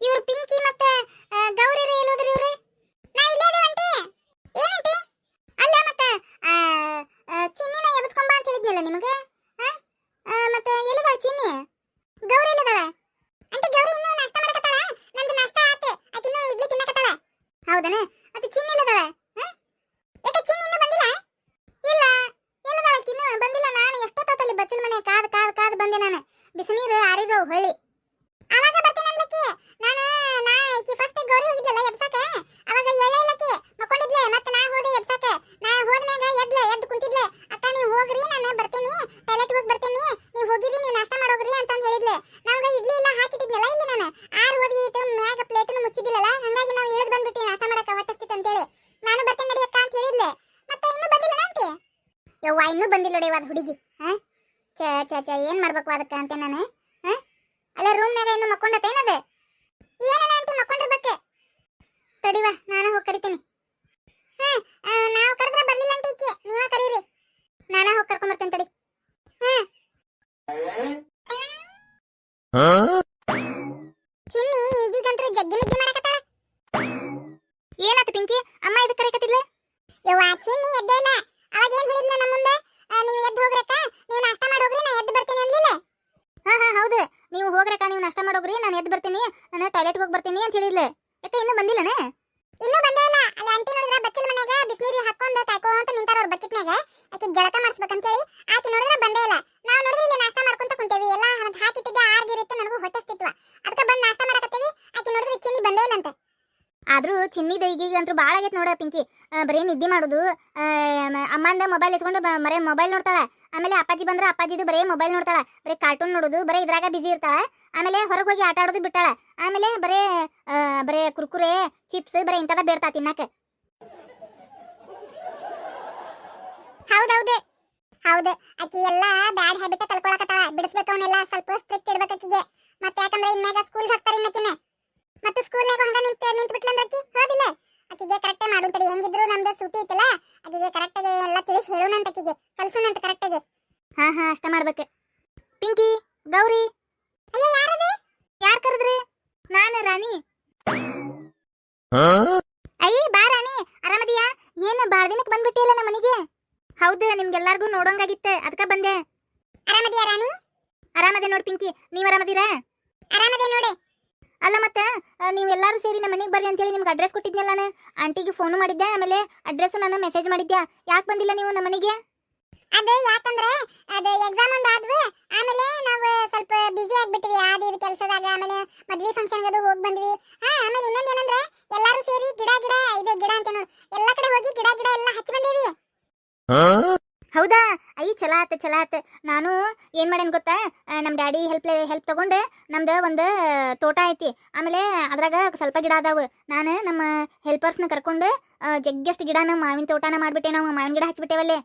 ಇವ್ರು ಪಿಂಕಿ ಮತ್ತೆ ಗೌರಿ ರೀ ಎಲ್ಲೋದ್ರಿ ಇವ್ರೆ? ನಾವ್ ಇಲ್ಲೇ ಅದೇವ್ ಅಂಟಿ ಏನಂಟಿ ಅಲ್ಲ ಮತ್ತೆ ಚಿನ್ನಿನ ಎಬ್ಸ್ಕೊಂಬ ಅಂತ ಹೇಳಿದ್ನಲ್ಲ ನಿಮಗೆ? ಮತ್ತೆ ಎಲ್ಲಿದಾಳ ಚಿನ್ನಿ ಗೌರಿ ಎಲ್ಲಿದಾಳ ಆಂಟಿ ಗೌರಿ ಇನ್ನೂ ನಾಷ್ಟ ಮಾಡಕತ್ತಾಳ ನಂದು ನಾಷ್ಟ ಆತ ಆಕಿನ್ನೂ ಇಡ್ಲಿ ತಿನ್ನಕತ್ತಾಳ ಹೌದನ ಮತ್ತೆ ಚಿನ್ನಿ ಎಲ್ಲಿದಾಳ ಆ? ಯಾಕೆ ಚಿನ್ನಿ ಇನ್ನೂ ಬಂದಿಲ್ಲ ಇಲ್ಲ ಎಲ್ಲಿದಾಳ ಆಕಿನ್ನೂ ಬಂದಿಲ್ಲ ನಾನು ಎಷ್ಟೊತ್ತಲ್ಲಿ ಬಚ್ಚಲ ಮನೆ ಕಾದ್ ಕಾದ್ ಕಾದ್ ಬಂದೆ ನಾನು ಬಿಸಿನೀರು ಆರಿದವು ಹೊಳ್ಳಿ ಅವಾಗ ಬರ್ತೀನಿ ಅನ್ಲಕ್ಕಿ ನಾನು ನಾ ಆಕಿ ಫಸ್ಟ್ ಗೌರಿ ಹೋಗಿದ್ಲಲ್ಲ ಎಬ್ಸಾಕ ಅವಾಗ ಎಳೆ ಇಲ್ಲಕ್ಕಿ ಮಕ್ಕೊಂಡಿದ್ಲೆ ಮತ್ತೆ ನಾ ಹೋದೆ ಎಬ್ಸಾಕ ನಾ ಹೋದ್ಮ್ಯಾಗ ಎದ್ಲ ಎದ್ದು ಕುಂತಿದ್ಲೆ ಅಕ್ಕ ನೀವು ಹೋಗ್ರಿ ನಾನು ಬರ್ತೀನಿ ಟಾಯ್ಲೆಟ್ ಹೋಗಿ ಬರ್ತೀನಿ ನೀವು ಹೋಗಿರಿ ನೀವು ನಾಷ್ಟ ಮಾಡೋಗ್ರಿ ಅಂತಂದು ಹೇಳಿದ್ಲೆ ನಮ್ಗೆ ಇಡ್ಲಿ ಎಲ್ಲ ಹಾಕಿಟ್ಟಿದ್ನಲ್ಲ ಇಲ್ಲಿ ನಾನು ಆರು ಓದಿತ್ತು ಮ್ಯಾಗ ಪ್ಲೇಟನ್ನು ಮುಚ್ಚಿದ್ದಿಲ್ಲಲ್ಲ? ಹಂಗಾಗಿ ನಾವು ಇಳಿದು ಬಂದ್ಬಿಟ್ಟಿ ನಾಷ್ಟ ಮಾಡಕ ಹೊಟ್ಟಸ್ತಿತ್ತು ಅಂತೇಳಿ. ನಾನು ಬರ್ತೇನೆ ನಡಿ ಅಕ್ಕ ಅಂತ ಹೇಳಿದ್ಲೆ. ಮತ್ತೆ ಇನ್ನೂ ಬಂದಿಲ್ಲ ಅಂತೆ ಯವ್ವ, ಇನ್ನೂ ಬಂದಿಲ್ಲ ನೋಡಿ ಅದು ಹುಡುಗಿ. ಹಾ? ಚ ಚ ಚ ಏನ್ ಮಾಡ್ಬೇಕು ಅದಕ್ಕೆ ಅಂತ ನಾನು? ಹಾ? ಅಲ್ಲ ರೂಮ್ನಾಗ ಇನ್ನು ಮಕ್ಕೊಂಡತ್ತೇನದು? ಏನದ ಆಂಟಿ ಮಕ್ಕೊಂಡಿರ್ಬೇಕು? ತಡಿವ ನಾನು ಹೋಗಿ ಕರಿತೀನಿ ಹಾ ನಾವು ಕರೆದ್ರೆ ಬರ್ಲಿಲ್ಲ ಆಂಟಿ ಈಕೆ ನೀವ ಕರೀರಿ ನಾನ ಹೋಗಿ ಕರ್ಕೊಂಡ್ ಬರ್ತೇನೆ ತಡಿ ಚಿನ್ನಿ ಈಗೀಗಂತೂ ಜಗ್ಗಿ ನಿದ್ದೆ ಮಾಡಕತ್ತಾಳ ಏನಾತು ಪಿಂಕಿ? ಅಮ್ಮ ಇದಕ್ಕೆ ಕರೆಕತ್ತಿದ್ಲೆ ಯವ್ವ ಚಿನ್ನಿ ಎದ್ದೇ ಇಲ್ಲ. ಅವಾಗ ಏನ್ ಹೇಳಿದ್ಲ ನಮ್ಮ ಮುಂದೆ? ನೀವು ಎದ್ದು ಹೋಗ್ರಕ್ಕ? ನೀವು ನಾಷ್ಟ ಮಾಡೋಗ್ರಿ ನಾ ಎದ್ದು ಬರ್ತೀನಿ ಅನ್ಲಿಲ್ಲ ಹಾ ಹಾ, ಹೌದು. ನೀವು ಹೋಗ್ರಕ್ಕ, ನೀವು ನಾಷ್ಟ ಮಾಡೋಗ್ರಿ ನಾನು ಎದ್ದು ಬರ್ತೀನಿ. ನಾನು ಟಾಯ್ಲೆಟ್ಗೆ ಹೋಗಿ ಬರ್ತೀನಿ ಅಂತ ಹೇಳಿದ್ಲೆ. ಯಾಕೆ ಇನ್ನೂ ಬಂದಿಲ್ಲನೇ? ಇನ್ನೂ ಬಂದೇ ಇಲ್ಲ. ಅಲ್ಲಿ ಆಂಟಿ ನೋಡಿದ್ರೆ ಬಚ್ಚಲ ಮನೆಗೆ ಬಿಸಿನೀರು ಹಾಕೊಂಡು ಅಂತ ನಿಂತಾರ ಅವ್ರ ಬಕೆಟ್ನಾಗ ಆಕೆ ಜಳಕ ಮಾಡಿಸ್ಬೇಕಂತೇಳಿ ಆಕೆ ನೋಡಿದ್ರೆ ಬಂದೇ ಇಲ್ಲ ನಾವು ನೋಡಿದ್ರೆ ಇಲ್ಲಿ ನಾಷ್ಟ ಮಾಡ್ಕೊಂತ ಕುಂತೇವಿ ಎಲ್ಲ ಅದ್ ಹಾಕಿಟ್ಟಿದ್ದೆ ಆರ್ಗಿರಿತ್ತು ನನಗೂ ಹೊಟ್ಟಸ್ತಿತ್ವ ಅದಕ್ಕೆ ಬಂದು ನಾಷ್ಟ ಮಾಡಕತ್ತೀವಿ ಆಕೆ ನೋಡಿದ್ರೆ ಚಿನ್ನಿ ಬಂದೇ ಇಲ್ಲ ಅಂತ ಚಿನ್ನಿದ ಈಗೀಗ ಅಂತೂ ಭಾಳ ಆಗೈತೆ ನೋಡ ಪಿಂಕಿ. ಬರೀ ನಿದ್ದೆ ಮಾಡೋದು. ಅಮ್ಮಂದ ಮೊಬೈಲ್ ಇಸ್ಕೊಂಡು ಬರೇ ಮೊಬೈಲ್ ನೋಡ್ತಾಳೆ. ಆಮೇಲೆ ಅಪ್ಪಾಜಿ ಬಂದ್ರೆ ಅಪ್ಪಾಜಿದು ಬರೀ ಮೊಬೈಲ್ ನೋಡ್ತಾಳೆ. ಬರೀ ಕಾರ್ಟೂನ್ ನೋಡೋದು, ಬರೀ ಇದ್ರಾಗ ಬಿಸಿ ಇರ್ತಾಳ. ಆಮೇಲೆ ಹೊರಗೆ ಹೋಗಿ ಆಟ ಆಡೋದು ಬಿಟ್ಟಾಳ. ಆಮೇಲೆ ಬರೀ ಬರೇ ಕುರ್ಕುರೆ ಚಿಪ್ಸ್ ಬರೀ ಇಂಥದ ಬೇಡ್ತಾ ತಿನ್ನಕ್ಕೆ ಹೌದೌದು. ಹೌದು. ಆಕಿ ಎಲ್ಲ ಬ್ಯಾಡ್ ಹ್ಯಾಬಿಟ್ ಕಲ್ಕೊಳಕತ್ತಾಳ ಬಿಡಿಸ್ಬೇಕು ಅವನ್ನೆಲ್ಲ ಸ್ವಲ್ಪ ಸ್ಟ್ರಿಕ್ಟ್ ಇಡ್ಬೇಕು ಅಕ್ಕಿಗೆ ಮತ್ತೆ ಯಾಕಂದ್ರೆ ಇನ್ಮ್ಯಾಗ ಸ್ಕೂಲ್ಗೆ ಹಾಕ್ತಾರೆ ಇನ್ನಕಿನ ಮತ್ತೆ ಸ್ಕೂಲ್ನಾಗ ಹಂಗ ನಿಂತ ನಿಂತ ಬಿಟ್ಲಂದ್ರ ಅಕ್ಕಿ ಹೋದಿಲ್ಲ ಅಕ್ಕಿಗೆ ಕರೆಕ್ಟೇ ಅಂತ ಹೆಂಗಿದ್ರು ನಮ್ದು ಸೂಟಿ ಐತಲ್ಲ ಅಕ್ಕಿಗೆ ಕರೆಕ್ಟಾಗಿ ಎಲ್ಲ ತಿಳಿಸಿ ಹೇಳೋಣ ಅಂತ ಅಕ್ಕಿಗೆ ಕಲ್ಸೋಣ ಅಂತ ಕರೆಕ್ಟಾಗಿ ಹಾ ಹಾ ಅಷ್ಟ ಮಾಡ್ಬೇಕು. ಪಿಂಕಿ ಗೌರಿ. ಅಯ್ಯ ಯಾರದು? ಯಾರ್ ಕರೆದ್ರಿ? ನಾನು ರಾಣಿ. ಅಯ್ಯ ಬಾ ರಾಣಿ. ಆರಾಮದಿಯಾ? ಏನು ಬಾಳ ದಿನಕ್ಕೆ ಬಂದ್ಬಿಟ್ಟಿಲ್ಲ ನಮ್ಮ ಮನೆಗೆ? ಹೌದು ನಿಮ್ಗೆಲ್ಲಾರ್ಗೂ ನೋಡೋಂಗಾಗಿತ್ತೆ. ಅದಕ್ಕ ಬಂದೆ. ಆರಾಮದಿಯಾ ರಾಣಿ? ಆರಾಮದೆ ನೋಡಿ ಪಿಂಕಿ. ನೀವು ಆರಾಮದಿರಾ? ಆರಾಮದೆ ನೋಡಿ. ಅಲ್ಲ ಮತ್ತೆ ನೀವು ನೀವೆಲ್ಲರೂ ಸೇರಿ ನಮ್ಮ ಮನೆಗೆ ಬರ್ರಿ ಅಂತೇಳಿ ನಿಮ್ಗೆ ಅಡ್ರೆಸ್ ಕೊಟ್ಟಿದ್ನಲ್ಲ ನಾನು. ಆಂಟಿಗೆ ಫೋನ್ ಮಾಡಿದ್ದೆ ಆಮೇಲೆ ಅಡ್ರೆಸ್ಸು ನಾನು ಮೆಸೇಜ್ ಮಾಡಿದ್ದೆ ಯಾಕೆ ಬಂದಿಲ್ಲ ನೀವು ನಮ್ಮ ಮನೆಗೆ? ಅದು ಯಾಕಂದ್ರೆ ಅದು ಎಕ್ಸಾಮ್ ಒಂದು ಆದ್ವು ಆಮೇಲೆ ನಾವು ಸ್ವಲ್ಪ ಬಿಜಿ ಆಗ್ಬಿಟ್ವಿ ಆದಿ ಇದು ಕೆಲಸದಾಗ ಆಮೇಲೆ ಮದ್ವೆ ಫಂಕ್ಷನ್ ಅದು ಹೋಗಿ ಬಂದ್ವಿ. ಹಾ ಆಮೇಲೆ ಇನ್ನೊಂದು ಏನಂದ್ರೆ ಎಲ್ಲರೂ ಸೇರಿ ಗಿಡ ಗಿಡ ಇದು ಗಿಡ ಅಂತ ನೋಡಿ. ಎಲ್ಲ ಕಡೆ ಹೋಗಿ ಗಿಡ ಗಿಡ ಎಲ್ಲ ಹಚ್ಚಿ ಬಂದೇವಿ. ಹೌದಾ? ಅಯ್ಯ ಚಲೋ ಆತ ಚಲೋ ಆತ. ನಾನು ಏನು ಮಾಡೇನ್ ಗೊತ್ತಾ? ನಮ್ಮ ಡ್ಯಾಡಿ ಹೆಲ್ಪ್ ಹೆಲ್ಪ್ ತಗೊಂಡು ನಮ್ದು ಒಂದು ತೋಟ ಐತಿ. ಆಮೇಲೆ ಅದ್ರಾಗ ಸ್ವಲ್ಪ ಗಿಡ ಅದಾವ. ನಾನು ನಮ್ಮ ಹೆಲ್ಪರ್ಸ್ನ ಕರ್ಕೊಂಡು ಆ, ಗಿಡನ ಮಾವಿನ ತೋಟನ ಮಾಡಿಬಿಟ್ಟೆ ನಾವು. ಮಾವಿನ ಗಿಡ ಹಚ್ಬಿಟ್ಟೇವಲ್ಲೇ.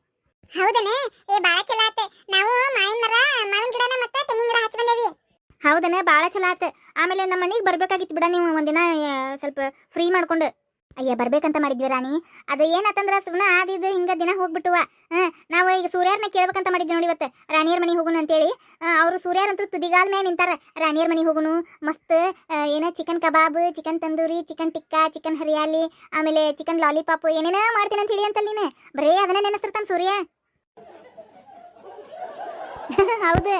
ಹೌದನೇ ಏ ಭಾಳ ಚಲೋ ಆತ. ನಾವು ಮಾವಿನ ಮರ ಮಾವಿನ ಗಿಡನ ಮತ್ತೆ ತೆಂಗಿನ ಗಿಡ ಹಚ್ಚಿ ಬಂದೇವಿ. ಹೌದನೇ? ಬಾಳ ಚಲೋ ಆತ. ಆಮೇಲೆ ನಮ್ಮ ಮನೆಗೆ ಬರ್ಬೇಕಾಗಿತ್ತು ಬಿಡ ನೀವು ಒಂದಿನ ಸ್ವಲ್ಪ ಫ್ರೀ ಮಾಡ್ಕೊಂಡು. ಅಯ್ಯ, ಬರ್ಬೇಕಂತ ಮಾಡಿದ್ವಿ ರಾಣಿ. ಅದು ಏನತ್ತಂದ್ರ ಸುಮ್ಮನೆ ಆದಿದ್ದು ಹಿಂಗ ದಿನ ಹೋಗ್ಬಿಟ್ಟುವ. ನಾವು ಈಗ ಸೂರ್ಯಾರ್ನ ಕೇಳ್ಬೇಕಂತ ಮಾಡಿದ್ವಿ ನೋಡಿ ಇವತ್ತು. ರಾಣಿಯರ್ ಮನೆಗೆ ಹೋಗುನು ಅಂತೇಳಿ. ಅವರು ಸೂರ್ಯರಂತೂ ತುದಿಗಾಲ್ ಮೇಲೆ ನಿಂತಾರ. ರಾಣಿಯರ್ ಮನೆಗೆ ಹೋಗುನು, ಮಸ್ತ್ ಏನ chicken kebab, chicken tandoori, chicken tikka, chicken hariyali, ಆಮೇಲೆ ಚಿಕನ್ ಲಾಲಿಪಾಪ್ ಏನೇನೋ ಮಾಡ್ತೀನಿ ಅಂತ ಹೇಳಿ ಅಂತ ನೀನು. ಬರೇ ಅದನ್ನ ನೆನೆಸಿರ್ತಾನೆ ಸೂರ್ಯ. ಹೌದು.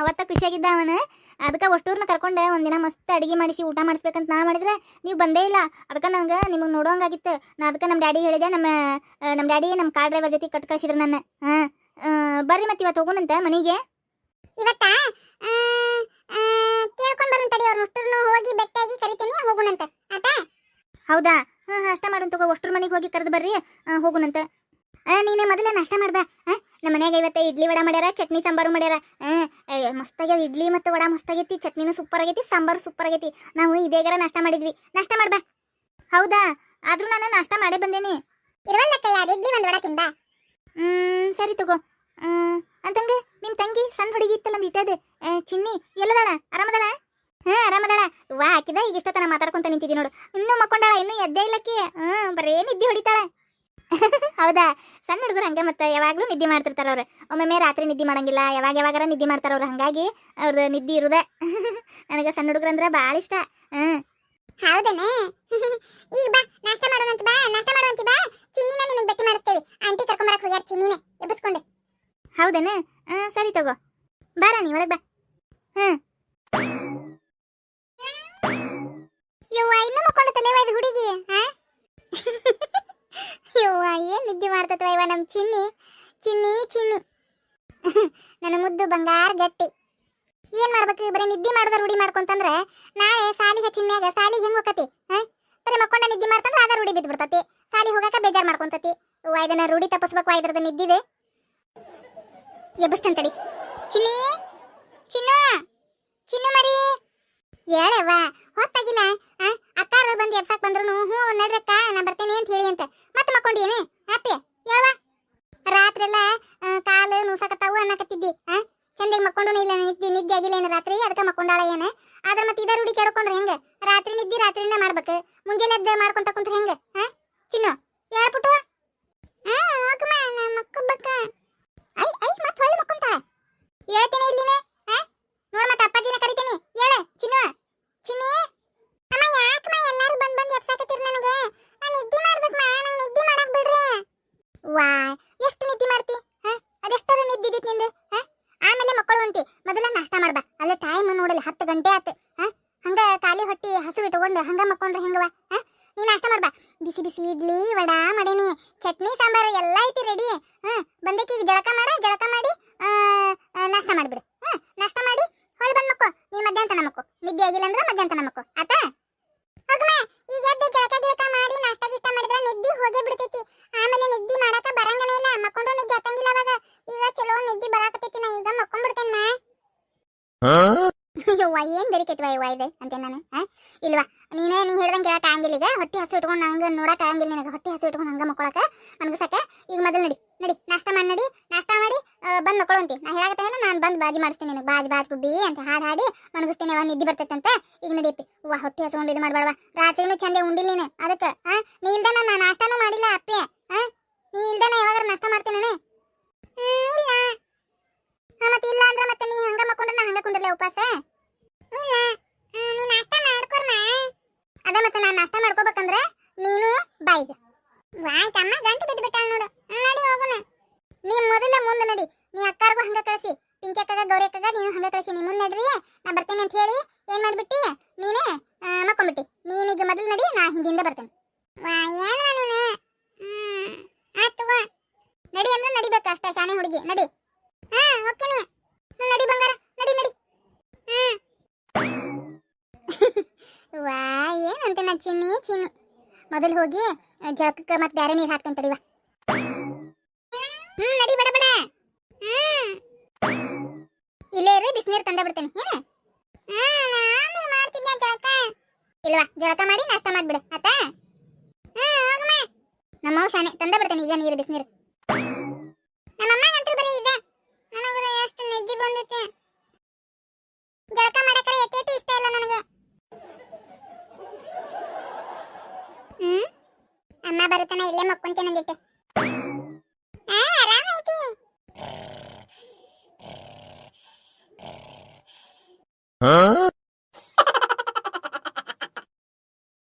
ಅವತ್ತ ಖುಷಿಯಾಗಿದ್ದ ಅವನ. ಅದಕ್ಕೆ ಒಷ್ಟೂರ್ನ ಕರ್ಕೊಂಡೆ. ಒಂದಿನ ಮಸ್ತ್ ಅಡಿಗೆ ಮಾಡಿಸಿ ಊಟ ಮಾಡಿಸ್ಬೇಕಂತ ನಾ ಮಾಡಿದ್ರೆ ನೀವು ಬಂದೇ ಇಲ್ಲ. ಅದಕ್ಕೆ ನಂಗೆ ನಿಮಗೆ ನೋಡೋಂಗಾಗಿತ್ತು ನಾ ಅದಕ್ಕೆ ನಮ್ಮ ಡ್ಯಾಡಿ ಹೇಳಿದೆ ನಮ್ಮ ನಮ್ಮ ಡ್ಯಾಡಿ ನಮ್ಮ ಕಾರ್ ಡ್ರೈವರ್ ಜೊತೆ ಕಟ್ ಕಳಿಸಿದ್ರು ನನ್ನ. ಹಾಂ. ಬರ್ರಿ ಮತ್ತೆ ಇವತ್ತು ಹೋಗೋಣಂತ ಮನೆಗೆ. ಇವತ್ತ ಕೇಳ್ಕೊಂಡ್ ಬರೋಣ ತಡಿ ಅವ್ರ ಅಷ್ಟೂರ್ನು ಹೋಗಿ ಬೆಟ್ಟಾಗಿ ಕರಿತೀನಿ ಹೋಗೋಣಂತ. ಆತ? ಹೌದಾ? ಹಾಂ ಅಷ್ಟ ಮಾಡೋಣ ತಗೋ. ಅಷ್ಟರ ಮನೆಗೆ ಹೋಗಿ ಕರೆದು ಬರ್ರಿ. ಹೋಗೋಣಂತ. ನೀನೇ ಮೊದಲೇ ನಾಷ್ಟ ಮಾಡ್ಬಾ. ಹಾಂ ನಮ್ಮ ಮನೆಯಾಗ ಇವತ್ತೆ ಇಡ್ಲಿ ವಡಾ ಮಾಡ್ಯಾರ ಚಟ್ನಿ ಸಾಂಬಾರು ಮಾಡ್ಯಾರ. ಮಸ್ತಾಗ್ಯಾವ ಇಡ್ಲಿ ಮತ್ತು ವಡ ಮಸ್ತಾಗೈತಿ ಚಟ್ನಿನೂ ಸೂಪರ್ ಆಗೈತಿ ಸಾಂಬಾರು ಸೂಪರ್ ಆಗೈತಿ ನಾವು ಇದೇಗಾರ ನಾಷ್ಟ ಮಾಡಿದ್ವಿ. ನಾಷ್ಟ ಮಾಡ್ಬಾ. ಹೌದಾ? ಆದ್ರೂ ನಾನು ನಾಷ್ಟ ಮಾಡೇ ಬಂದೇನಿ. ಇರುವಲ್ಲಕ್ಕ ಎರಡು ಇಡ್ಲಿ ಒಂದು ವಡ ತಿಂದ ಹ್ಮ್ ಸರಿ ತಗೋ. ಹ್ಮ್ ಅಂತಂಗೆ ನಿಮ್ ತಂಗಿ ಸಣ್ಣ ಹುಡುಗಿ ಇತ್ತಲ್ಲ ಒಂದು ಇಟ್ಟದೆ ಚಿನ್ನಿ ಎಲ್ಲದಾಳ? ಆರಾಮದಾಳ? ಹಾ ಆರಾಮದಾಳ. ವಾ ಹಾಕಿದ ಈಗ ಇಷ್ಟೊತ್ತನ ಮಾತಾಡ್ಕೊಂತ ನಿಂತಿದ್ದೀನಿ ನೋಡು. ಇನ್ನೂ ಮಕ್ಕೊಂಡಾಳ ಇನ್ನೂ ಎದ್ದೇ ಇಲ್ಲಕ್ಕೆ. ಹ್ಞೂ ಬರೇ ನಿದ್ದೆ ಹೊಡಿತಾಳ. ಹೌದಾ? ಸಣ್ಣ ಹುಡುಗರು ಹಂಗೆ ಮತ್ತೆ ಯಾವಾಗಲೂ ನಿದ್ದೆ ಮಾಡ್ತಿರ್ತಾರ ಅವ್ರು. ಒಮ್ಮೊಮ್ಮೆ ರಾತ್ರಿ ನಿದ್ದೆ ಮಾಡಂಗಿಲ್ಲ ಯಾವಾಗ ಯಾವಾಗಾರ ನಿದ್ದೆ ಮಾಡ್ತಾರ ಅವ್ರು. ಹಂಗಾಗಿ ಅವ್ರ ನಿದ್ದೆ ಇರುದ. ನನಗೆ ಸಣ್ಣ ಹುಡುಗರು ಅಂದ್ರೆ ಭಾಳ ಇಷ್ಟ. ಹ್ಮ್. ಹೌದನ? ಈಗ ಬಾ ನಾಷ್ಟ ಮಾಡೋಣಂತ ಬಾ ನಾಷ್ಟ ಮಾಡುವಂತ ಬಾ. ಚಿನ್ನಿನ ನಿನಗೆ ಭೇಟಿ ಮಾಡಿಸ್ತೇವೆ. ಆಂಟಿ ಕರ್ಕೊಂಬರಕ್ ಹೋಗ್ಯಾರ ಚಿನ್ನಿನ ಎಬ್ಬಿಸ್ಕೊಂಡು. ಹೌದೇನ? ಹ್ಮ್ ಸರಿ ತಗೋ. ಬಾರ ನೀ ಒಳಗೆ ಬಾ. ಹ್ಮ್. ಯವ್ವ ಇನ್ನೂ ಮಕ್ಕೊಂಡತಲ್ಲೇ ಇದು ಹುಡುಗಿ? ಹಾ ಏನ್ ನಿದ್ದೆ ಮಾಡ್ತತ್ವ ಇವ ನಮ್ಮ ಚಿನ್ನಿ? ಚಿನ್ನಿ ಚಿನ್ನಿ. ನನ್ನ ಮುದ್ದು ಬಂಗಾರ ಗಟ್ಟಿ. ಏನ್ ಮಾಡ್ಬೇಕು? ಬರೀ ನಿದ್ದೆ ಮಾಡೋದ ರೂಢಿ ಮಾಡ್ಕೊಂತಂದ್ರೆ ನಾಳೆ ಸಾಲಿಗೆ ಚಿನ್ಯಾಗ ಸಾಲಿಗೆ ಹೆಂಗ್ ಹೋಗತಿ ಬರೀ ಮಕ್ಕೊಂಡ ನಿದ್ದೆ ಮಾಡ್ತಂದ್ರೆ ಆಗ ರೂಢಿ ಬಿದ್ದು ಬಿಡ್ತತಿ ಸಾಲಿ ಹೋಗಾಕ ಬೇಜಾರ್ ಮಾಡ್ಕೊಂತತಿ. ಇದನ್ನ ರೂಢಿ ತಪ್ಪಿಸ್ಬೇಕು ಇದ್ರದ ನಿದ್ದಿದೆ. ಎಬ್ಬಿಸ್ತಂತ ತಡಿ. ಚಿನ್ನಿ? ಚಿನ್ನು? ಚಿನ್ನು ಮರಿ? ಹೇಳವ್ವ. ಮತ್ತೆ ಮಕ್ಕೊಂಡೇನೆ ಹ್ಯಾಪಿ ರಾತ್ರೆಲ್ಲ ಕಾಲು ನುಸಾಕತ್ತಾವು ಅನ್ನಕತ್ತಿದ್ದಿ ಹಾ ಚಂದಾಗಿ ಮಕ್ಕೊಂಡು ಇಲ್ಲ, ನಿದ್ದೆ ನಿದ್ದೆ ಆಗಿಲ್ಲ ಏನು ರಾತ್ರಿ? ಅದಕ್ಕೆ ಮಕ್ಕೊಂಡಾಳ ಏನ? ಆದ್ರ ಮತ್ತೆ ಇದ ರೂಢಿ ಕೆಡ್ಕೊಂಡ್ರೆ ಹೆಂಗೆ? ರಾತ್ರಿ ನಿದ್ದೆ, ರಾತ್ರಿಯಿಂದ ಮಾಡ್ಬೇಕು. ಮುಂಜಾನೆ ಎದ್ದು ಮಾಡ್ಕೊಂತ ಕುಂತ್ರ ಹೆಂಗ ಹಾ ಚಿನ್ನು ಹೇಳ್ಬಿಟ್ಟು ಹಾ ಹೋಗಮ್ಮ ನಾ ಮಕ್ಕೋಬೇಕ ಐ ಐ ಮತ್ತೆ ಹೊಳ್ಳಿ ಮಕ್ಕೊಂತಾಳ ಹೇಳ್ತೇನೆ ಇಲ್ಲಿನೇ ಹಾ ನೋಡ್ ಮತ್ತೆ ಅಪ್ಪಾಜಿನ ಕರಿತೇನೆ ಹೇಳ ಚಿನ್ನು ಚಿನ್ನಿ ಅಮ್ಮ ಯಾಕಮ್ಮ ಎಲ್ಲಾರು ಬಂದ್ ಬಂದ್ ಎಬ್ಸಾಕತ್ತೀರಿ ನನಗೆ ನಾನು ನಿದ್ದೆ ಮಾಡ್ಬೇಕು ಮಾ ನಂಗೆ ನಿದ್ದೆ ಮಾಡಕ್ ಬಿಡ್ರಿ ವಾ ಎಷ್ಟು ನಿದ್ದೆ ಮಾಡ್ತಿ ಹಾ ಅದೆಷ್ಟರ ನಿದ್ದಿದ್ದಿತ್ ನಿಂದು ಹಾ ಆಮೇಲೆ ಮಕ್ಕಳುವಂತಿ ಮೊದಲ ನಾಷ್ಟ ಮಾಡ್ಬಾ ಅಲ್ಲೇ ಟೈಮ್ ನೋಡಲಿ ಹತ್ತು ಗಂಟೆ ಆತು ಹಾ ಹಂಗ ಖಾಲಿ ಹೊಟ್ಟಿ ಹಸು ಇಟ್ಕೊಂಡು ಹಂಗ ಮಕ್ಕೊಂಡ್ರೆ ಹೆಂಗವ ಹಾ ನೀ ನಾಷ್ಟ ಮಾಡ್ಬಾ ಬಿಸಿ ಬಿಸಿ ಇಡ್ಲಿ ವಡಾ ಮಾಡೇನಿ ಚಟ್ನಿ ಸಾಂಬಾರು ಎಲ್ಲ ಐತಿ ರೆಡಿ ಹ್ಞೂ ಬಂದಕ್ಕೆ ಜಳಕ ಮಾಡ ಜಳಕ ಮಾಡಿ ನಾಷ್ಟ ಮಾಡಿಬಿಡು. ಹ್ಞೂ ನಾಷ್ಟ ಮಾಡಿ ಹೊಳೆ ಬಂದ ಮಕ್ಕೋ. ನೀನ್ ಮಧ್ಯಾಹ್ನ ಮಕ್ಕೋ. ನಿದ್ದೆ ಆಗಿಲ್ಲ ಅಂದ್ರೆ ಮಧ್ಯಾಹ್ನ ಮಕ್ಕೋ. ಆತಾ ಹೋಗಮ್ಮ ಈಗ ಎದ್ದು ಜಳಕ ಗಿಳಕ ಮಾಡಿ ನಾಷ್ಟ ಗಿಷ್ಟ ಮಾಡಿದ್ರೆ ನಿದ್ದೆ ಹೋಗೇ ಬಿಡ್ತೈತಿ. ಆಮೇಲೆ ನಿದ್ದೆ ಮಾಡಕ ಬರಂಗನೇ ಇಲ್ಲ. ಮಕ್ಕೊಂಡ್ರು ನಿದ್ದೆ ಹತ್ತಂಗಿಲ್ಲ ಅವಾಗ. ಈಗ ಚಲೋ ನಿದ್ದೆ ಬರಾಕತ್ತೈತಿ ನಾ. ಈಗ ಮಕ್ಕೊಂಡ್ಬಿಡ್ತೇನೆ ಯವ್ವ ಏನ್ ಬೆರಿ ಕೆಟ್ಟವ ಯವ್ವ ವೈ ಅಂತ ನಾನು? ಇಲ್ವಾ? ನೀನೇ ನೀ ಆಗಂಗಿಲ್ಲ ಈಗ. ಹೊಟ್ಟೆ ಹಸು ಇಟ್ಕೊಂಡು ಹಂಗ ನೋಡಕ್ ಆಗಂಗಿಲ್ಲ ನಿನಗೆ. ಹೊಟ್ಟೆ ಹಸು ಇಟ್ಕೊಂಡು ಹಂಗ ಮಕ್ಕೊಳಕ್ಕೆ ಅನ್ಗಸಕ್ಕೆ ಈಗ ಮೊದಲು ನಡಿ. ನಡಿ. ನಾಷ್ಟ ಮಾಡಿ ನಡಿ. ನಾಷ್ಟ ಮಾಡಿ ಬಂದು ಮಕ್ಕೊಳ್ಳುವಂತಿ ನಾ ಹೇಳಕತ್ತೇನೆ ನಾನು ಬಂದ್ ಬಾಜಿ ಮಾಡಿಸ್ತೀನಿ ನಿನಗೆ. ಬಾಜ್ ಬಾಜ್ ಗುಬ್ಬಿ ಅಂತ ಹಾಡು ಹಾಡಿ ಮನಗಿಸ್ತೀನಿ. ಅವ ನಿದ್ದೆ ಬರ್ತೈತಂತೆ. ಈಗ ನಡಿಯಪ್ಪಿ ವಾ ಹೊಟ್ಟೆ ಹಸ್ಕೊಂಡು ಇದು ಮಾಡಬೇಡವ ರಾತ್ರಿನೂ ಚಂದೆ ಉಂಡಿಲ್ಲ ನೀನು. ಅದಕ್ಕೆ ಆ ನೀ ಇಲ್ದನ ನಾ ನಾಷ್ಟಾನೂ ಮಾಡಿಲ್ಲ ಅಪ್ಪೆ. ಆ ನೀ ಇಲ್ದನ ಯಾವಾಗ ನಾಷ್ಟ ಮಾಡ್ತೀನಿ ನಾನು. ಇಲ್ಲ. ಹಾ, ಮತ್ತೆ ಇಲ್ಲ ಅಂದ್ರೆ ಮತ್ತೆ ನೀ ಹಂಗೆ ಮಕ್ಕೊಂಡ್ರೆ ನಾ ಹಂಗೆ ಕುಂದ್ರಲೆ ಉಪವಾಸ ಇಲ್ಲ ನೀ ನಾಷ್ಟ ಮಾಡ್ಕೊರ್ಮ ಅದ ಮತ್ತೆ ನಾನು ನಾಷ್ಟ ಮಾಡ್ಕೋಬೇಕಂದ್ರೆ ನೀನು ಬಾಯಿಗ ಆಯ್ತಮ್ಮ ಗಂಟೆ ಬಿದ್ದು ಬಿಟ್ಟಾಳ ನೋಡು. ನಡಿ ಹೋಗೋಣ. ನೀ ಮೊದಲ ಮುಂದೆ ನಡಿ. ನೀ ಅಕ್ಕಾರ್ಗೂ ಹಂಗ ಕಳಿಸಿ. ಪಿಂಕಿ ಅಕ್ಕಗ, ಗೌರಿ ಅಕ್ಕಗ ನೀನು ಹಂಗ ಕಳಿಸಿ. ನೀ ಮುಂದೆ ನಡ್ರಿ. ನಾ ಬರ್ತೇನೆ ಅಂತ ಹೇಳಿ ಏನ್ ಮಾಡ್ಬಿಟ್ಟಿ? ನೀನೇ ಮಕ್ಕೊಂಬಿಟ್ಟಿ. ನೀನೀಗ ಮೊದಲು ನಡಿ, ನಾ ಹಿಂದಿಂದ ಬರ್ತೇನೆ. ವಾ ಏನು ನೀನು. ಹ್ಮ್ ಆತು ನಡಿ ಅಂದ್ರೆ ನಡಿಬೇಕು ಅಷ್ಟೇ, ಶಾನೆ ಹುಡುಗಿ. ನಡಿ. ಹಾ ಓಕೆನೆ ನಡಿ ಬಂಗಾರ. ನಡಿ ನಡಿ. ಹಾ ವಾ, ಏನಂತೆ ನಾ ಚಿನ್ನಿ ಚಿನ್ನಿ ಮೊದಲು ಹೋಗಿ ಜಳಕಕ್ಕೆ ಮತ್ತೆ ಬೇರೆ ನೀರು ಹಾಕ್ತೇನೆ ತಡಿವ ಹ್ಮ್, ನಡಿ, ಬಡ ಬಡ. ಹ್ಮ್. ಇಲ್ಲೇ ಇರ್ರಿ, ಬಿಸಿನೀರು ತಂದ ಬಿಡ್ತೇನೆ. ಏನು? ಆಮೇಲೆ ಮಾಡ್ತಿದ್ದೆ ಜಳಕ. ಇಲ್ವಾ? ಜಳಕ ಮಾಡಿ ನಾಷ್ಟ ಮಾಡ್ಬಿಡು ಆತಾ ಹ್ಞೂ ಹೋಗಮ್ಮ. ನಮ್ಮವ್ ಶಾನೆ ತಂದ ಬಿಡ್ತೇನೆ ಈಗ ನೀರು, ಬಿಸಿನೀರು ನಮ್ಮಮ್ಮ ಗಂಟು ಬರೀ ಇದೆ ನನಗರ ಎಷ್ಟು ನಿದ್ದೆ ಬಂದೈತೆ ಜಳಕ ಮಾಡಕ್ರೆ ಎಟ್ಟೇಟು ಇಷ್ಟ ಇಲ್ಲ ನನಗೆ ಹ್ಮ್ ಅಮ್ಮ ಬರುತ್ತಾನ ಇಲ್ಲೇ ಮಕ್ಕೊಂತೇನೆ ಅಂದಿಟ್ಟು.